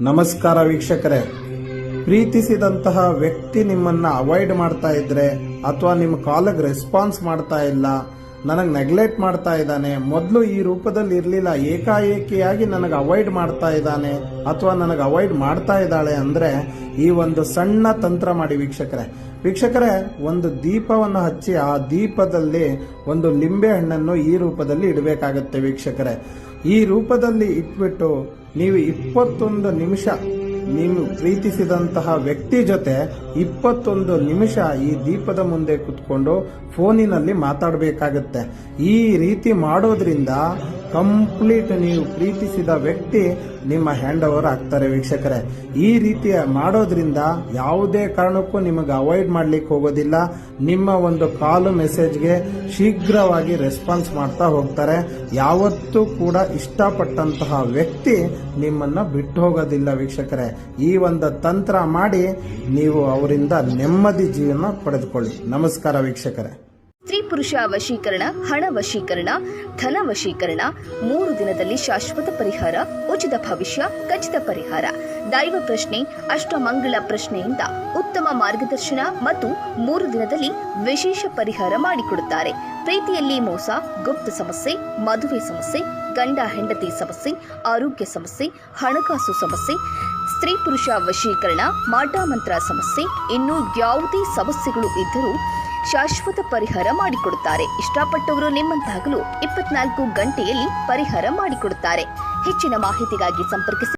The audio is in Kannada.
ನಮಸ್ಕಾರ ವೀಕ್ಷಕರೇ. ಪ್ರೀತಿಸಿದಂತಹ ವ್ಯಕ್ತಿ ನಿಮ್ಮನ್ನ ಅವಾಯ್ಡ್ ಮಾಡ್ತಾ ಇದ್ರೆ ಅಥವಾ ನಿಮ್ಮ ಕಾಲಿಗೆ ರೆಸ್ಪಾನ್ಸ್ ಮಾಡ್ತಾ ಇಲ್ಲ ನನಗೆ ನೆಗ್ಲೆಕ್ಟ್ ಮಾಡ್ತಾ ಇದ್ದಾನೆ. ಮೊದಲು ಈ ರೂಪದಲ್ಲಿ ಇರಲಿಲ್ಲ. ಏಕಾಏಕಿಯಾಗಿ ನನಗೆ ಅವಾಯ್ಡ್ ಮಾಡ್ತಾ ಇದ್ದಾನೆ ಅಥವಾ ನನಗೆ ಅವಾಯ್ಡ್ ಮಾಡ್ತಾ ಇದ್ದಾಳೆ ಅಂದರೆ ಈ ಒಂದು ಸಣ್ಣ ತಂತ್ರ ಮಾಡಿ ವೀಕ್ಷಕರೇ. ವೀಕ್ಷಕರೇ, ಒಂದು ದೀಪವನ್ನು ಹಚ್ಚಿ ಆ ದೀಪದಲ್ಲಿ ಒಂದು ಲಿಂಬೆ ಹಣ್ಣನ್ನು ಈ ರೂಪದಲ್ಲಿ ಇಡಬೇಕಾಗತ್ತೆ ವೀಕ್ಷಕರೇ. ಈ ರೂಪದಲ್ಲಿ ಇಟ್ಬಿಟ್ಟು ನೀವು ಇಪ್ಪತ್ತೊಂದು ನಿಮಿಷ ನೀವು ಪ್ರೀತಿಸಿದಂತಹ ವ್ಯಕ್ತಿ ಜೊತೆ ಇಪ್ಪತ್ತೊಂದು ನಿಮಿಷ ಈ ದೀಪದ ಮುಂದೆ ಕುತ್ಕೊಂಡು ಫೋನಿನಲ್ಲಿ ಮಾತಾಡಬೇಕಾಗುತ್ತೆ. ಈ ರೀತಿ ಮಾಡೋದ್ರಿಂದ ಕಂಪ್ಲೀಟ್ ನೀವು ಪ್ರೀತಿಸಿದ ವ್ಯಕ್ತಿ ನಿಮ್ಮ ಹ್ಯಾಂಡ್ ಓವರ್ ಆಗ್ತಾರೆ ವೀಕ್ಷಕರೇ. ಈ ರೀತಿ ಮಾಡೋದ್ರಿಂದ ಯಾವುದೇ ಕಾರಣಕ್ಕೂ ನಿಮಗೆ ಅವಾಯ್ಡ್ ಮಾಡ್ಲಿಕ್ಕೆ ಹೋಗೋದಿಲ್ಲ. ನಿಮ್ಮ ಒಂದು ಕಾಲು ಮೆಸೇಜ್ಗೆ ಶೀಘ್ರವಾಗಿ ರೆಸ್ಪಾನ್ಸ್ ಮಾಡ್ತಾ ಹೋಗ್ತಾರೆ. ಯಾವತ್ತೂ ಕೂಡ ಇಷ್ಟಪಟ್ಟಂತಹ ವ್ಯಕ್ತಿ ನಿಮ್ಮನ್ನ ಬಿಟ್ಟು ಹೋಗೋದಿಲ್ಲ ವೀಕ್ಷಕರೇ. ಈ ಒಂದು ತಂತ್ರ ಮಾಡಿ ನೀವು ಅವರಿಂದ ನೆಮ್ಮದಿ ಜೀವನ ಪಡೆದುಕೊಳ್ಳಿ. ನಮಸ್ಕಾರ ವೀಕ್ಷಕರೇ. ಸ್ತ್ರೀ ಪುರುಷ ವಶೀಕರಣ, ಹಣ ವಶೀಕರಣ, ಧನ ವಶೀಕರಣ, ಮೂರು ದಿನದಲ್ಲಿ ಶಾಶ್ವತ ಪರಿಹಾರ, ಉಚಿತ ಭವಿಷ್ಯ, ಖಚಿತ ಪರಿಹಾರ. ದೈವ ಪ್ರಶ್ನೆ ಅಷ್ಟಮಂಗಳ ಪ್ರಶ್ನೆಯಿಂದ ಉತ್ತಮ ಮಾರ್ಗದರ್ಶನ ಮತ್ತು ಮೂರು ದಿನದಲ್ಲಿ ವಿಶೇಷ ಪರಿಹಾರ ಮಾಡಿಕೊಡುತ್ತಾರೆ. ಪ್ರೀತಿಯಲ್ಲಿ ಮೋಸ, ಗುಪ್ತ ಸಮಸ್ಯೆ, ಮದುವೆ ಸಮಸ್ಯೆ, ಗಂಡ ಹೆಂಡತಿ ಸಮಸ್ಯೆ, ಆರೋಗ್ಯ ಸಮಸ್ಯೆ, ಹಣಕಾಸು ಸಮಸ್ಯೆ ಸ್ತ್ರೀ ಪುರುಷ ವಶೀಕರಣ ಮಾಟಮಂತ್ರ ಸಮಸ್ಯೆ, ಇನ್ನು ಯಾವುದೇ ಸಮಸ್ಯೆಗಳು ಇದ್ದರೂ ಶಾಶ್ವತ ಪರಿಹಾರ ಮಾಡಿಕೊಡುತ್ತಾರೆ. ಇಷ್ಟಪಟ್ಟವರು ನಿಮ್ಮಂತಾಗಲು ಇಪ್ಪತ್ನಾಲ್ಕು ಗಂಟೆಯಲ್ಲಿ ಪರಿಹಾರ ಮಾಡಿಕೊಡುತ್ತಾರೆ. ಹೆಚ್ಚಿನ ಮಾಹಿತಿಗಾಗಿ ಸಂಪರ್ಕಿಸಿ.